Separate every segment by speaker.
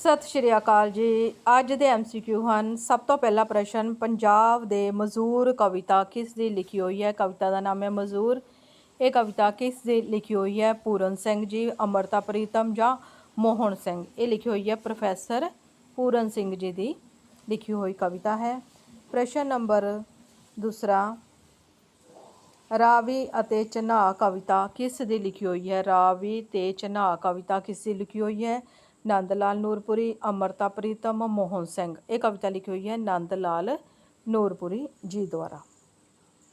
Speaker 1: ਸਤਿ ਸ਼੍ਰੀ ਅਕਾਲ ਜੀ। ਅੱਜ ਦੇ ਐਮਸੀਕਿਊ ਹਨ। ਸਭ ਤੋਂ ਪਹਿਲਾ ਪ੍ਰਸ਼ਨ, ਪੰਜਾਬ ਦੇ ਮਜ਼ਦੂਰ ਕਵਿਤਾ ਕਿਸ ਦੀ ਲਿਖੀ ਹੋਈ ਹੈ? ਕਵਿਤਾ ਦਾ ਨਾਮ ਹੈ ਮਜ਼ਦੂਰ। ਇਹ ਕਵਿਤਾ ਕਿਸ ਦੀ ਲਿਖੀ ਹੋਈ ਹੈ? ਪੂਰਨ ਸਿੰਘ ਜੀ, ਅਮਰਤਾ ਪ੍ਰੀਤਮ ਜਾਂ ਮੋਹਨ ਸਿੰਘ? ਇਹ ਲਿਖੀ ਹੋਈ ਹੈ ਪ੍ਰੋਫੈਸਰ ਪੂਰਨ ਸਿੰਘ ਜੀ ਦੀ ਲਿਖੀ ਹੋਈ ਕਵਿਤਾ ਹੈ। ਪ੍ਰਸ਼ਨ ਨੰਬਰ ਦੂਸਰਾ, ਰਾਵੀ ਅਤੇ ਚਨਾਹ ਕਵਿਤਾ ਕਿਸ ਦੀ ਲਿਖੀ ਹੋਈ ਹੈ? ਰਾਵੀ ਤੇ ਚਨਾਹ ਕਵਿਤਾ ਕਿਸ ਦੀ ਲਿਖੀ ਹੋਈ ਹੈ? ਨੰਦ ਲਾਲ ਨੂਰਪੁਰੀ ਅਮਰਤਾ ਪ੍ਰੀਤਮ ਮੋਹਨ ਸਿੰਘ। ਇਹ ਕਵਿਤਾ ਲਿਖੀ ਹੋਈ ਹੈ ਨੰਦ ਲਾਲ ਨੂਰਪੁਰੀ ਜੀ ਦੁਆਰਾ।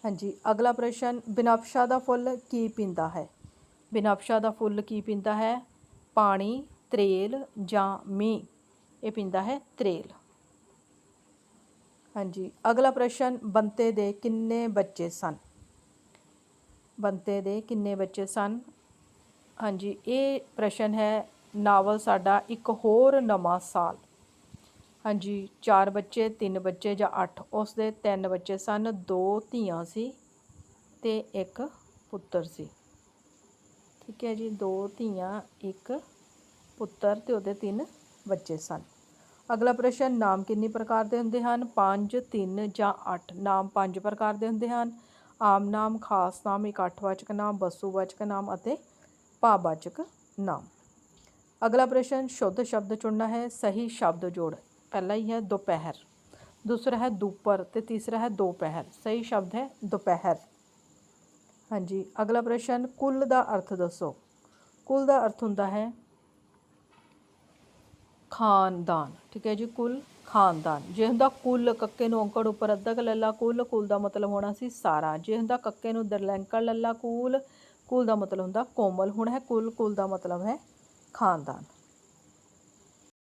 Speaker 1: ਹਾਂਜੀ, ਅਗਲਾ ਪ੍ਰਸ਼ਨ, ਬਿਨਫਸ਼ਾ ਦਾ ਫੁੱਲ ਕੀ ਪੀਂਦਾ ਹੈ? ਬਿਨਫਸ਼ਾ ਦਾ ਫੁੱਲ ਕੀ ਪੀਂਦਾ ਹੈ? ਪਾਣੀ, ਤਰੇਲ ਜਾਂ ਮੀਂਹ? ਇਹ ਪੀਂਦਾ ਹੈ ਤਰੇਲ। ਹਾਂਜੀ, ਅਗਲਾ ਪ੍ਰਸ਼ਨ, ਬੰਤੇ ਦੇ ਕਿੰਨੇ ਬੱਚੇ ਸਨ? ਬੰਤੇ ਦੇ ਕਿੰਨੇ ਬੱਚੇ ਸਨ? ਹਾਂਜੀ, ਇਹ ਪ੍ਰਸ਼ਨ ਹੈ ਨਾਵਲ ਸਾਡਾ ਇੱਕ ਹੋਰ ਨਵਾਂ ਸਾਲ। ਹਾਂਜੀ, ਚਾਰ ਬੱਚੇ, ਤਿੰਨ ਬੱਚੇ ਜਾਂ ਅੱਠ ਉਸ ਦੇ ਤਿੰਨ ਬੱਚੇ ਸਨ, ਦੋ ਧੀਆਂ ਸੀ ਤੇ ਇੱਕ ਪੁੱਤਰ ਸੀ। ਠੀਕ ਹੈ ਜੀ, ਦੋ ਧੀਆਂ, ਇੱਕ ਪੁੱਤਰ ਤੇ ਉਹਦੇ ਤਿੰਨ ਬੱਚੇ ਸਨ। ਅਗਲਾ ਪ੍ਰਸ਼ਨ, ਨਾਮ ਕਿੰਨੀ ਪ੍ਰਕਾਰ ਦੇ ਹੁੰਦੇ ਹਨ? 5 3 ਜਾਂ 8 ਨਾਮ ਪੰਜ ਪ੍ਰਕਾਰ ਦੇ ਹੁੰਦੇ ਹਨ। ਆਮ ਨਾਮ, ਖਾਸ ਨਾਮ ਇਕੱਠਵਾਚਕ ਨਾਮ ਵਸਤੂਵਾਚਕ ਨਾਮ ਅਤੇ ਭਾਵਵਾਚਕ ਨਾਮ। ਅਗਲਾ ਪ੍ਰਸ਼ਨ, ਸ਼ੁੱਧ ਸ਼ਬਦ ਚੁਣਨਾ ਹੈ, ਸਹੀ ਸ਼ਬਦ ਜੋੜ। ਪਹਿਲਾ ਹੀ ਹੈ ਦੁਪਹਿਰ। ਦੂਸਰਾ ਹੈ ਦੁਪਰ ਤੇ ਤੀਸਰਾ ਹੈ ਦੋਪਹਿਰ। ਸਹੀ ਸ਼ਬਦ ਹੈ ਦੁਪਹਿਰ। ਹਾਂਜੀ, ਅਗਲਾ ਪ੍ਰਸ਼ਨ, ਕੁੱਲ ਦਾ ਅਰਥ ਦੱਸੋ। ਕੁੱਲ ਦਾ ਅਰਥ ਹੁੰਦਾ ਹੈ ਖਾਨਦਾਨ। ਠੀਕ ਹੈ ਜੀ, ਕੁੱਲ ਖਾਨਦਾਨ। ਜੇ ਹੁੰਦਾ ਕੁੱਲ ਕੱਕੇ ਨੂੰ ਔਂਕੜ ਉੱਪਰ ਅੱਧਾ ਕ ਲੱਲਾ ਕੁੱਲ ਕੁੱਲ ਦਾ ਮਤਲਬ ਹੋਣਾ ਸੀ ਸਾਰਾ। ਜੇ ਹੁੰਦਾ ਕੱਕੇ ਨੂੰ ਦਰਲੈਂਕੜ ਲੱਲਾ ਕੁੱਲ ਕੁੱਲ ਦਾ ਮਤਲਬ ਹੁੰਦਾ ਕੋਮਲ। ਹੁਣ ਹੈ ਕੁੱਲ ਕੁੱਲ ਦਾ ਮਤਲਬ ਹੈ ਖਾਨਦਾਨ